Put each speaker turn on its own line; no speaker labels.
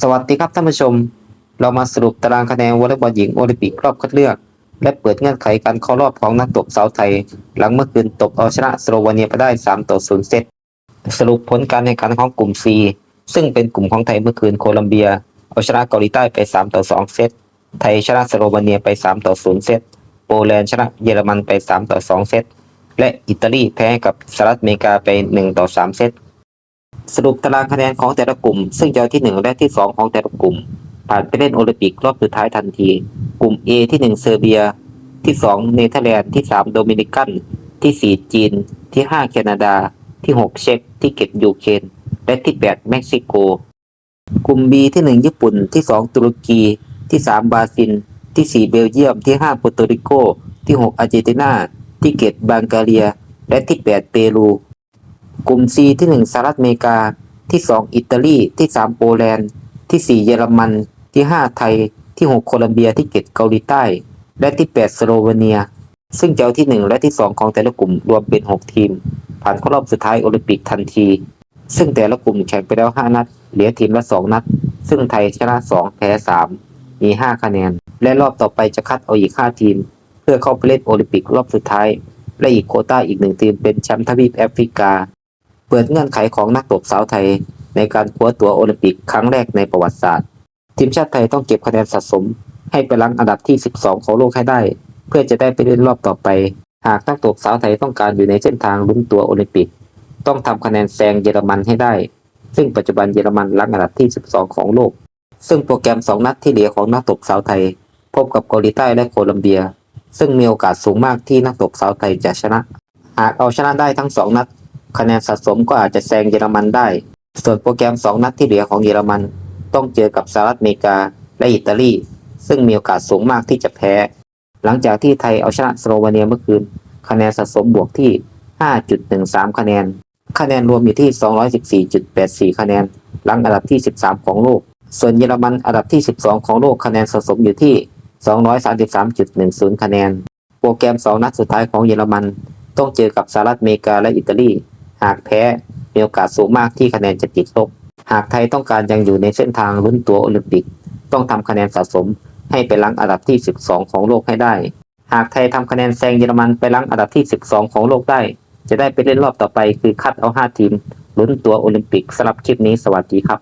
สวัสดีครับท่านผู้ชม เรามาสรุปตารางคะแนนวอลเลย์บอลหญิงโอลิมปิกรอบคัดเลือก และเปิดเงื่อนไขการเข้ารอบของนักตบสาวไทย หลังเมื่อคืนตบเอาชนะสโลวาเนียไปได้ 3 ต่อ 0 เซต สรุปผลการแข่งขันของกลุ่ม C ซึ่งเป็นกลุ่มของไทยเมื่อคืนโคลัมเบีย เอาชนะเกาหลีใต้ไป 3 ต่อ 2 เซต ไทยชนะสโลวาเนียไป 3 ต่อ 0 เซต โปแลนด์ชนะเยอรมันไป 3 ต่อ 2 เซต และอิตาลีแพ้กับสหรัฐอเมริกาไป 1 ต่อ 3 เซต สรุปตารางคะแนนของแต่ละกลุ่ม ซึ่งจะเอาที่ 1 และที่ 2 ของแต่ละกลุ่ม ผ่านไปเล่นโอลิมปิกรอบสุดท้ายทันที กลุ่ม A ที่ 1 เซอร์เบีย ที่ 2 เนเธอร์แลนด์ที่ 3 โดมินิกัน ที่ 4 จีน ที่ 5 แคนาดา ที่ 6 เช็กที่7ยูเครนและที่ 8 เม็กซิโก กลุ่ม B ที่ 1 ญี่ปุ่น ที่ 2 ตุรกี ที่ 3 บราซิล ที่ 4 เบลเยียม ที่5ปัวโตริโก ที่ 6 อาร์เจนตินา ที่7บังการีย และที่ 8 เปรู กลุ่ม C ที่ 1สหรัฐอเมริกา ที่ 2 อิตาลี ที่ 3 โปแลนด์ ที่ 4 เยอรมัน ที่ 5 ไทย ที่ 6 โคลัมเบีย ที่ 7 เกาหลีใต้ และที่ 8 สโลวาเนีย ซึ่งจะเอาที่ 1 และที่ 2 ของแต่ละกลุ่มรวมเป็น 6 ทีม ผ่านเข้ารอบสุดท้ายโอลิมปิกทันที ซึ่งแต่ละกลุ่มแข่งไปแล้ว 5 นัด เหลือทีมละ 2 นัด ซึ่งไทยชนะ 2 แพ้ 3 มี 5 คะแนน และรอบต่อไปจะคัดเอาอีก 5 ทีม เพื่อเข้าไปเล่นโอลิมปิกรอบสุดท้ายและอีกโคต้าอีกหนึ่งทีมเป็นแชมป์ทวีปแอฟริกา เปิดเงื่อนไขของนักตบสาวไทย ในการคว้าตั๋วโอลิมปิกครั้งแรกในประวัติศาสตร์ ทีมชาติไทยต้องเก็บคะแนนสะสม ให้ไปลังอันดับที่ 12 ของโลกให้ได้ เพื่อจะได้ไปเล่นรอบต่อไป หากนักตบสาวไทยต้องการอยู่ในเส้นทางลุ้นตั๋วโอลิมปิก ต้องทำคะแนนแซงเยอรมันให้ได้ ซึ่งปัจจุบันเยอรมันลังอันดับที่ 12 ของโลก ซึ่งโปรแกรม 2 นัดที่เหลือของนักตบสาวไทย พบกับเกาหลีใต้และโคลัมเบีย ซึ่งมีโอกาสสูงมากที่นักตบสาวไทยจะชนะ หากเอาชนะได้ทั้ง2นัด คะแนนสะสมก็อาจจะแซงเยอรมันได้ ส่วนโปรแกรม 2 นัดที่เหลือของเยอรมัน ต้องเจอกับสหรัฐอเมริกาและอิตาลี ซึ่งมีโอกาสสูงมากที่จะแพ้ หลังจากที่ไทยเอาชนะสโลวาเนียเมื่อคืน คะแนนสะสมบวกที่ 5.13 คะแนน คะแนนรวมอยู่ที่ 214.84 คะแนนหลังอันดับที่ 13 ของโลก ส่วนเยอรมันอันดับที่ 12 ของโลกคะแนนสะสมอยู่ที่ 233.10 คะแนน โปรแกรม 2 นัดสุดท้ายของเยอรมัน ต้องเจอกับสหรัฐอเมริกาและอิตาลี หากแพ้มีโอกาสสูงมากที่คะแนนจะติดลบ หากไทยต้องการยังอยู่ในเส้นทางลุ้นตัวโอลิมปิก ต้องทำคะแนนสะสม ให้ไปลังอันดับที่ 12 ของโลกให้ได้ หากไทยทำคะแนนแซงเยอรมันไปลังอันดับที่ 12 ของโลกได้ จะได้ไปเล่นรอบต่อไปคือคัดเอา 5 ทีมลุ้นตัวโอลิมปิกสำหรับคลิปนี้สวัสดีครับ